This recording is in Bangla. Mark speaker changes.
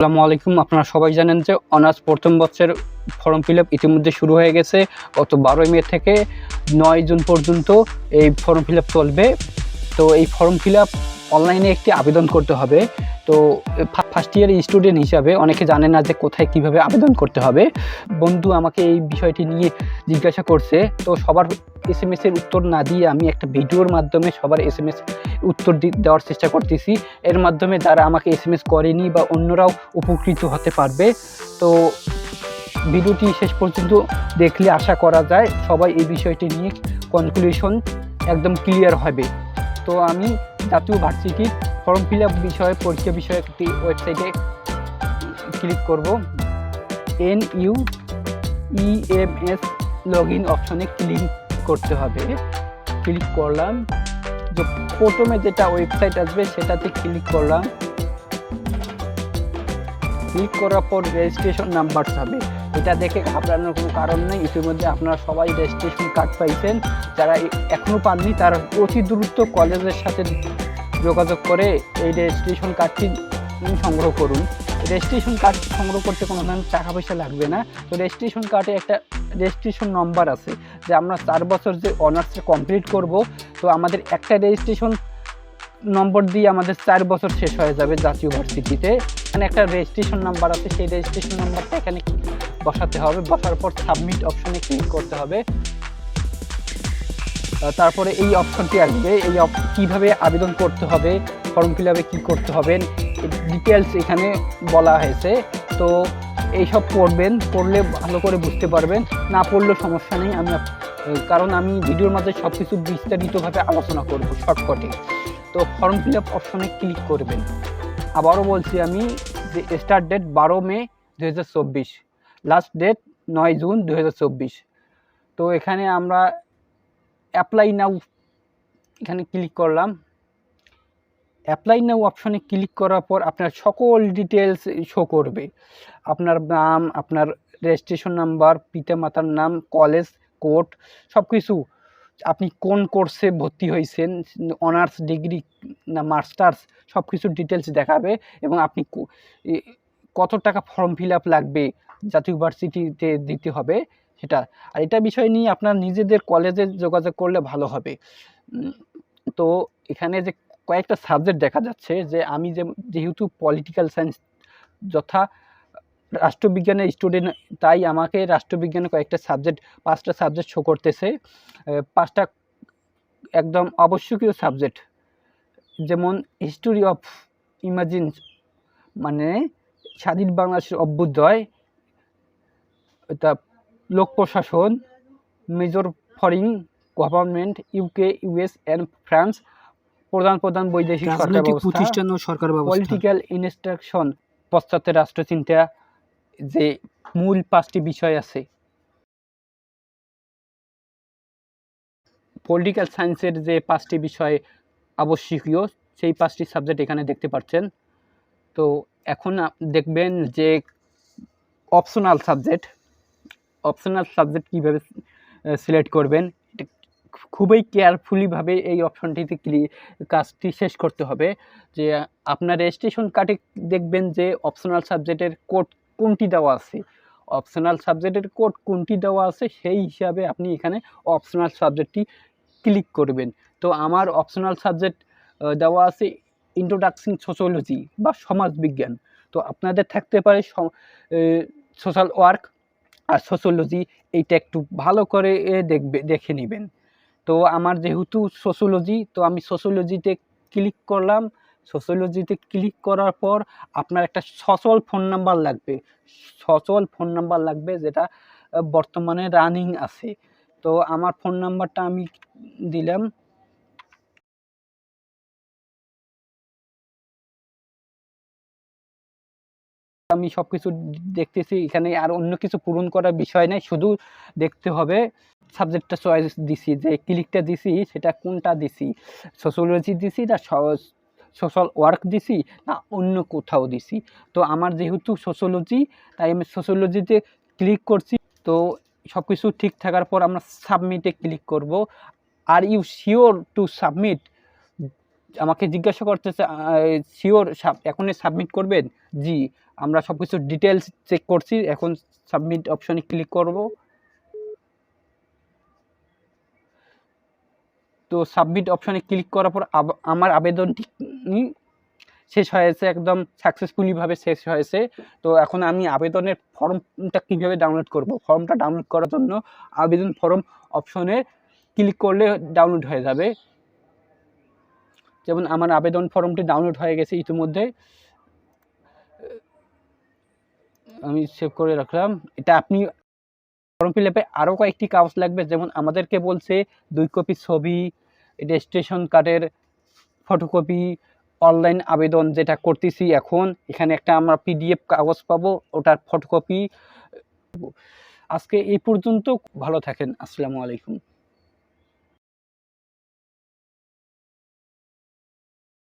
Speaker 1: আসসালামু আলাইকুম। আপনারা সবাই জানেন যে অনার্স প্রথম বছরের ফর্ম ফিল ইতিমধ্যে শুরু হয়ে গেছে। গত বারোই মে থেকে নয় জুন পর্যন্ত এই ফর্ম ফিল চলবে। তো এই ফর্ম ফিল অনলাইনে একটি আবেদন করতে হবে। তো ফার্স্ট ইয়ার স্টুডেন্ট হিসাবে অনেকে জানে না যে কোথায় কীভাবে আবেদন করতে হবে। বন্ধু আমাকে এই বিষয়টি নিয়ে জিজ্ঞাসা করছে, তো সবার এস এম এর উত্তর না দিয়ে আমি একটা ভিডিওর মাধ্যমে সবার এস এম এস উত্তর দেওয়ার চেষ্টা করতেছি। এর মাধ্যমে যারা আমাকে এস এম এস করেনি বা অন্যরাও উপকৃত হতে পারবে। তো, ভিডিওটি শেষ পর্যন্ত দেখলে আশা করা যায় সবাই এই বিষয়টি নিয়ে কনক্লুশন একদম ক্লিয়ার হবে। তো আমি জাতীয় ভার্সিটির ফর্ম ফিল আপ বিষয়ে, পরীক্ষা বিষয়ে একটি ওয়েবসাইটে ক্লিক করব। N U E M S log in অপশনে ক্লিক করতে হবে। ক্লিক করলাম। যে প্রথমে যেটা ওয়েবসাইট আসবে সেটাতে ক্লিক করলাম। ক্লিক করার পর রেজিস্ট্রেশন নাম্বার হবে। এটা দেখে ঘাবড়ানোর কোনো কারণ নেই। ইতিমধ্যে আপনারা সবাই রেজিস্ট্রেশন কার্ড পাইছেন। যারা এ- এখনও পাননি, তারা অতি দ্রুত কলেজের সাথে যোগাযোগ করে এই রেজিস্ট্রেশন কার্ডটি সংগ্রহ করুন। রেজিস্ট্রেশন কার্ড সংগ্রহ করতে কোনো ধরনের টাকা পয়সা লাগবে না। তো রেজিস্ট্রেশন কার্ডে একটা রেজিস্ট্রেশন নম্বর আছে, যে আমরা চার বছর যে অনার্সটা কমপ্লিট করব, তো আমাদের একটা রেজিস্ট্রেশন নম্বর দিয়ে আমাদের চার বছর শেষ হয়ে যাবে জাতীয় ভার্সিটিতে। এখানে একটা রেজিস্ট্রেশন নাম্বার আছে, সেই রেজিস্ট্রেশন নাম্বারটা এখানে বসাতে হবে। বসার পর সাবমিট অপশনে ক্লিক করতে হবে। তারপরে এই অপশনটি আসবে। এই কীভাবে আবেদন করতে হবে ফর্ম ফিল আপে কী করতে হবে ডিটেলস এখানে বলা হয়েছে। তো এইসব পড়বেন, পড়লে ভালো করে বুঝতে পারবেন। না পড়লেও সমস্যা নেই। আমি কারণ আমি ভিডিওর মাঝে সব কিছু বিস্তারিতভাবে আলোচনা করব শর্টকটে তো ফর্ম ফিল আপ অপশনে ক্লিক করবেন। আবারও বলছি আমি যে স্টার্ট ডেট বারো মে দু হাজার চব্বিশ। লাস্ট ডেট নয় জুন দু হাজার চব্বিশ। তো এখানে আমরা অ্যাপ্লাই নাও এখানে ক্লিক করলাম। অ্যাপ্লাই নাও অপশনে ক্লিক করার পর আপনার সকল ডিটেলস শো করবে। আপনার নাম, আপনার রেজিস্ট্রেশন নাম্বার পিতামাতার নাম কলেজ কোড সব কিছু আপনি কোন কোর্সে ভর্তি হয়েছেন অনার্স ডিগ্রি না মাস্টার্স সব কিছুর ডিটেলস দেখাবে এবং আপনি কত টাকা ফর্ম ফিল আপ লাগবে জাতীয় ইউনিভার্সিটিতে দিতে হবে। সেটা। আর এটা বিষয় নিয়ে আপনার নিজেদের কলেজে যোগাযোগ করলে ভালো হবে। তো এখানে যে কয়েকটা সাবজেক্ট দেখা যাচ্ছে যে আমি যে, যেহেতু পলিটিক্যাল সায়েন্স যথা রাষ্ট্রবিজ্ঞানের স্টুডেন্ট তাই আমাকে রাষ্ট্রবিজ্ঞানে কয়েকটা সাবজেক্ট পাঁচটা সাবজেক্ট শো করতেছে। পাঁচটা একদম আবশ্যকীয় সাবজেক্ট যেমন হিস্টোরি অফ ইমাজিন মানে স্বাধীন বাংলাদেশের অভ্যুদয়, এটা লোক প্রশাসন major foreign government UK US and France প্রধান প্রধান বৈদেশিক সরকার
Speaker 2: প্রতিষ্ঠান ও সরকার
Speaker 1: পলিটিক্যাল ইনস্ট্রাকশন পশ্চাতে রাষ্ট্রচিন্তা যে মূল পাঁচটি বিষয় আছে। পলিটিক্যাল সায়েন্সের যে পাঁচটি বিষয় আবশ্যকীয় সেই পাঁচটি সাবজেক্ট এখানে দেখতে পাচ্ছেন। তো এখন দেখবেন যে অপশনাল সাবজেক্ট অপশনাল সাবজেক্ট কীভাবে সিলেক্ট করবেন খুবই কেয়ারফুলিভাবে এই অপশনটিতে কাজটি শেষ করতে হবে। যে আপনার রেজিস্ট্রেশন কার্ডে দেখবেন যে অপশনাল সাবজেক্টের কোড কোনটি দেওয়া আছে। অপশনাল সাবজেক্টের কোড কোনটি দেওয়া আছে, সেই হিসাবে আপনি এখানে অপশনাল সাবজেক্টটি ক্লিক করবেন। তো আমার অপশনাল সাবজেক্ট দেওয়া আছে ইন্ট্রোডাকশন সোশ্যোলজি বা সমাজবিজ্ঞান। তো আপনাদের থাকতে পারে সোশ্যাল ওয়ার্ক আর সোশ্যোলজি এইটা একটু ভালো করে দেখবে, দেখে নেবেন। তো আমার যেহেতু সোশ্যোলজি তো আমি সোশ্যোলজিতে ক্লিক করলাম। সোশ্যোলজিতে ক্লিক করার পর আপনার একটা সচল ফোন নাম্বার লাগবে। সচল ফোন নাম্বার লাগবে যেটা বর্তমানে রানিং আছে। তো আমার ফোন নাম্বারটা আমি দিলাম। আমি সব কিছু দেখতেছি, এখানে আর অন্য কিছু পূরণ করার বিষয় নেই, শুধু দেখতে হবে সাবজেক্টটা চয়েস দিছি, যে ক্লিকটা দিছি, সেটা কোনটা দিছি? সোশ্যোলজি দিছি না সোশ্যাল ওয়ার্ক দিছি না অন্য কোথাও দিছি? তো আমার যেহেতু সোশ্যোলজি তাই আমি সোশ্যোলজিতে ক্লিক করছি, তো সব কিছু ঠিক থাকার পর আমরা সাবমিটে ক্লিক করব। Are you sure to submit আমাকে জিজ্ঞাসা করতেছে শিওর এখনই সাবমিট করবেন? জি। আমরা সব কিছু ডিটেলস চেক করছি, এখন সাবমিট অপশনে ক্লিক করব। তো সাবমিট অপশনে ক্লিক করার পর আমার আবেদনটি শেষ হয়েছে, একদম সাকসেসফুলিভাবে শেষ হয়েছে। তো এখন আমি আবেদনের ফর্মটা কীভাবে ডাউনলোড করব? ফর্মটা ডাউনলোড করার জন্য আবেদন ফর্ম অপশনে ক্লিক করলে ডাউনলোড হয়ে যাবে। যেমন আমার আবেদন ফর্মটি ডাউনলোড হয়ে গেছে ইতিমধ্যে। আমি সেভ করে রাখলাম। এটা আপনি ফর্ম ফিল আপে আরও কয়েকটি কাগজ লাগবে, যেমন আমাদেরকে বলছে দুই কপি ছবি রেজিস্ট্রেশন কার্ডের ফটোকপি অনলাইন আবেদন যেটা করতেছি এখন। এখানে একটা আমরা পিডিএফ কাগজ পাবো, ওটার ফটোকপি আজকে এই পর্যন্ত, ভালো থাকেন, আসসালামু আলাইকুম।